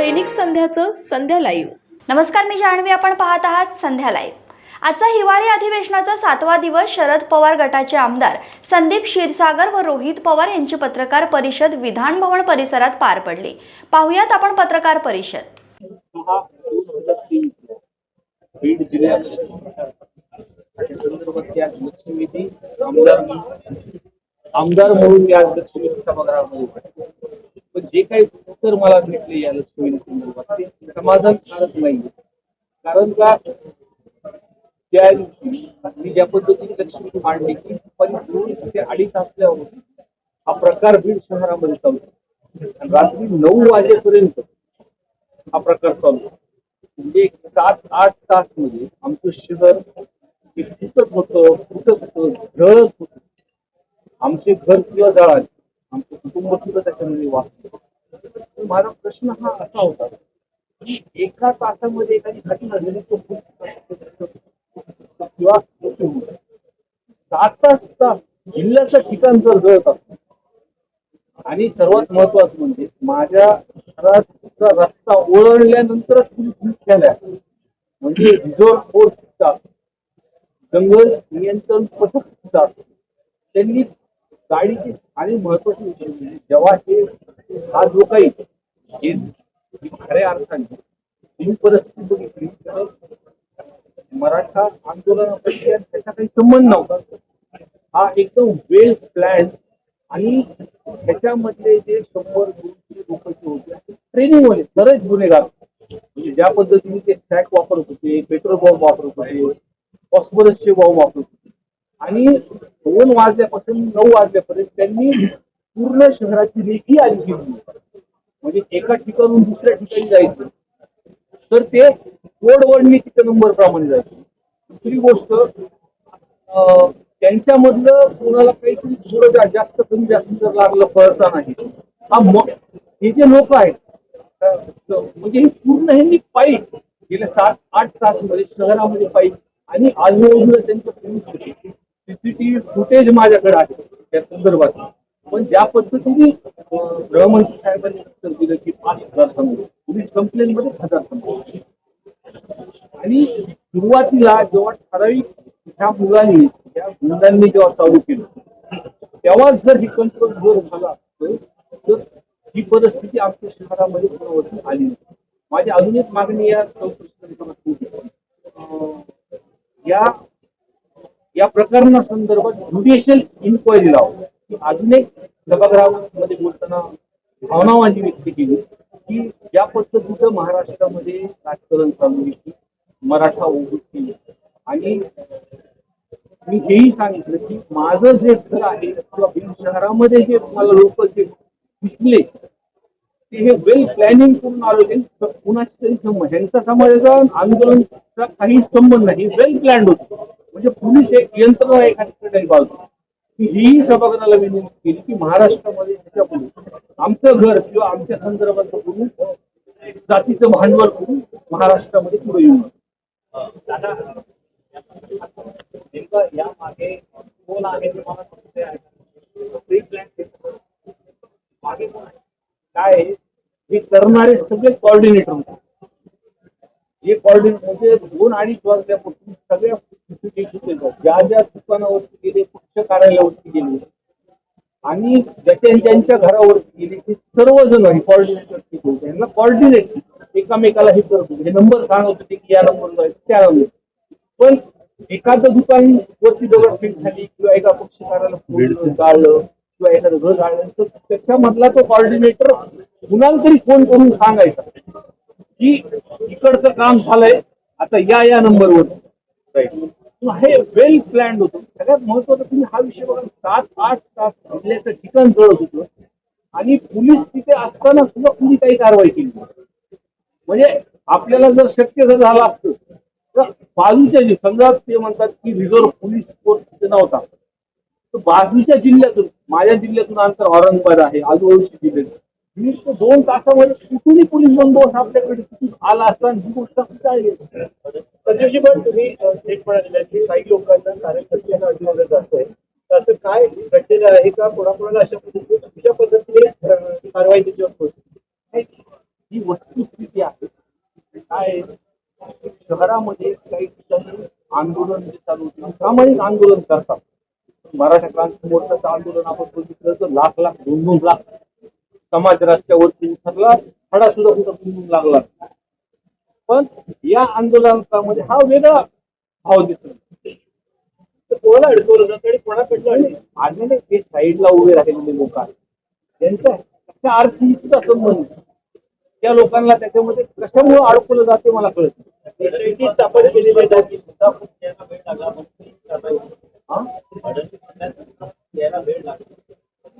दैनिक संध्याचं संध्या live. नमस्कार मी जान्हवी. आपण पाहत आहात संध्या लाईव्ह. आजचा हिवाळी अधिवेशनाचा सातवा दिवस शरद पवार गटाचे आमदार संदीप क्षीरसागर व रोहित पवार यांची पत्रकार परिषद विधान भवन परिसरात पार पडली. पाहुयात आपण पत्रकार परिषद. बीड आमदार म्हणून मी आज लक्ष्मी सभागृहामध्ये जे काही उत्तर मला भेटले या लक्ष्मी समाधान ते समाधानकारक नाही. कारण का? त्या दिवशी मी ज्या पद्धतीने लक्ष्मी मांडली की पण दोन ते अडीच असल्यावर हा प्रकार बीड शहरामध्ये चालतो रात्री नऊ वाजेपर्यंत हा प्रकार चालतो म्हणजे एक सात आठ तासमध्ये आमचं शहर हे फुटत होतं फुटत होतं जळत होत. आमचे घर सुद्धा जळाले आमचं कुटुंब सुद्धा त्याच्यामध्ये वाचलं. माझा प्रश्न हा असा होता एका तासामध्ये एखादी घटना झाली तो खूप किंवा सात तास जिल्ह्याचं ठिकाण जर जळत असतं आणि सर्वात महत्वाचं म्हणजे माझ्या शहराचा रस्ता ओळखल्यानंतरच पोलीस मुख्यालय म्हणजे रिझर्व्ह फोर्स सुद्धा जंगल नियंत्रण पथक सुद्धा त्यांनी गाडीची आणि महत्वाची विषय म्हणजे जेव्हा हे हा जो काही ही खऱ्या अर्थाने ही परिस्थिती बघितली तर मराठा आंदोलनापैकी त्याचा काही संबंध नव्हता. हा एकदम वेल प्लॅन आणि त्याच्यामधले जे शंभर दोनशे लोक जे होते ट्रेनिंगमध्ये सरळ गुन्हेगार म्हणजे ज्या पद्धतीने ते सॅक वापरत होते पेट्रोल बॉम्ब वापरत होते फॉस्फरसचे बॉम्ब वापरत होते. आणि दोन वाजल्यापासून नऊ वाजल्यापर्यंत त्यांनी पूर्ण शहराची रेखी आली केली. म्हणजे एका ठिकाणून दुसऱ्या ठिकाणी जायचं. तर ते कोडवडणी तिथे नंबर प्रमाणे जायचं. दुसरी गोष्ट त्यांच्यामधलं कोणाला काहीतरी थोडं जास्त कमी जास्त जर लागलं कळता नाही. हा मग हे जे लोक आहेत म्हणजे हे पूर्ण ह्यांनी पायी गेल्या सात आठ तासमध्ये शहरामध्ये पायी आणि आजूबाजूला त्यांचं सीसीटीव्ही फुटेज माझ्याकडे आहे त्या संदर्भात पण ज्या पद्धतीने गृहमंत्री साहेबांनी उत्तर दिलं की पाच हजार समोर पोलीस कंप्लेंटमध्ये हजार समोर आणि सुरुवातीला जेव्हा ठराविक ह्या मुलांनी त्या गुंडांनी जेव्हा चालू केलं तेव्हा जर ही कंट्रोल जोर झाला तर ही परिस्थिती आमच्या शहरामध्ये पुनरावृत्ती आली नाही. माझी अजून एक मागणी या चौकशी होती. या प्रकरणा संदर्भात ज्युडिशियल इन्क्वायरी लावून अजून एक सभागृहामध्ये बोलताना भावना माझी व्यक्त केली की ज्या पद्धतीचं महाराष्ट्रामध्ये राजकारण चालू आहे. की मराठा ओबीसी. आणि मी हेही सांगितलं की माझं जे घर आहे किंवा बीड शहरामध्ये जे मला लोक जे दिसले ते हे वेल प्लॅनिंग करून आलो ते कुणाशी तरी संबंध ह्यांचा समाजाचा आंदोलनचा काही संबंध नाही वेल प्लॅन्ड होतो. म्हणजे पोलीस एक यंत्रणा एखाद्याकडे बाजू ही सभागृहाला विनंती केली की महाराष्ट्रामध्ये आमचं घर किंवा आमच्या संदर्भात करून जातीचं भांडवल करून महाराष्ट्रामध्ये पुढे येऊ दादा या मागे कोण आहे मागे काय आहे, हे करणारे सगळे कॉर्डिनेटर होते. हे कॉर्डिनेटर म्हणजे दोन अडीच वाजल्यापासून सगळ्या ज्या ज्या दुकानावरती गेले पक्ष कार्यालयावरती गेले आणि ज्याच्या ज्यांच्या घरावरती गेले ते सर्वजण हे कॉर्डिनेटर ठीक होते यांना कॉर्डिनेट एकामेकाला हे करत होते. हे नंबर सांगत होते की या नंबर जायचं त्या नंबर पण एखादं दुकान वरती दगडफेक झाली किंवा एका पक्ष कार्यालय जाळलं किंवा एखादं घर जाळलं तर त्याच्यामधला तो कॉर्डिनेटर कुणाला तरी फोन करून सांगायचा. की इकडचं काम झालंय आता या या नंबरवर. हे वेल प्लॅन्ड होतं. सगळ्यात महत्वाचं तुम्ही हा विषय बघा सात आठ तास जिल्ह्याचं ठिकाण जळत होतं आणि पोलीस तिथे असताना सुद्धा कुणी काही कारवाई केली म्हणजे आपल्याला जर शक्य जर झालं असतं तर बाजूच्या जे समजा ते म्हणतात की रिझर्व्ह पोलीस फोर्स तिथे नव्हता. तर बाजूच्या जिल्ह्यातून माझ्या जिल्ह्यातून अंतर औरंगाबाद आहे आजूबाजूच्या जिल्ह्यात मी तो दोन तासामध्ये कुठूनही पोलीस बंदोबस्त आपल्याकडे तिथून आला असता आणि ही गोष्ट. संजयजी पण तुम्ही थेट म्हणाले की काही लोकांना कार्यकर्त्यांना असं काय घडलेलं आहे का? कोणाकोणाला अशा पद्धतीने अशा पद्धतीने कारवाई त्याच्यावर होते ही वस्तुस्थिती आहे. शहरामध्ये काही ठिकाणी आंदोलन जे चालू होते प्रामाणिक आंदोलन करतात. मराठा क्रांती मोर्चाचं आंदोलन आपण बघितलं तर लाख लाख दोन दोन लाख समाज रस्त्यावरती उतरला खडा सुद्धा कुठं लागला. पण या आंदोलनामध्ये हा वेगळा भाव दिसतो तर कोणाला अडकवलं जातं आणि कोणाकडनं आणि ते साईडला उभे राहिलेले लोक आहेत. त्यांचा कशा आर्थिकचा संबंध. त्या लोकांना त्याच्यामध्ये कशामुळे अडकवलं जाते मला कळत नाही. एसआयटी स्थापन केली पाहिजे. हा? मी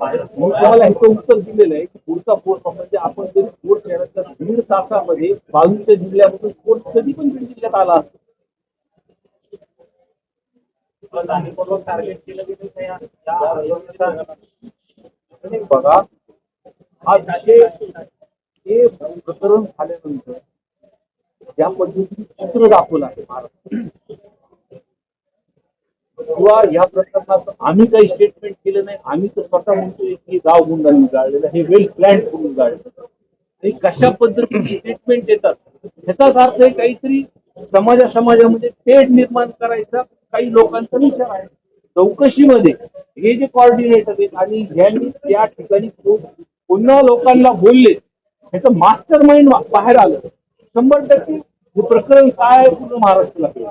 तुम्हाला हे उत्तर दिलेलं आहे की पुढचा कोर्स म्हणजे आपण जरी कोर्स येणार तर दीड तासामध्ये बाजूच्या जिल्ह्यामधून कोर्स कधी पण बीड जिल्ह्यात आला असतो. आणि बघा हा विषय हे प्रकरण झाल्यानंतर ज्या पद्धतीने चित्र दाखवलं आहे महाराष्ट्र किंवा या प्रकरणात आम्ही काही स्टेटमेंट केलं नाही. आम्ही तर स्वतः म्हणतोय की गाव गुंडांनी जाळलेलं हे वेल प्लॅन करून जाळलेलं हे कशा पद्धतीने स्टेटमेंट येतात ह्याचाच अर्थ आहे काहीतरी समाजा समाजामध्ये तेढ निर्माण करायचा काही लोकांचा विचार आहे. चौकशीमध्ये हे जे कॉर्डिनेटर आहेत आणि ज्यांनी त्या ठिकाणी पुन्हा लोकांना बोलले ह्याचं मास्टर माइंड बाहेर आलं. शंभर टक्के हे प्रकरण काय पूर्ण महाराष्ट्राला केलं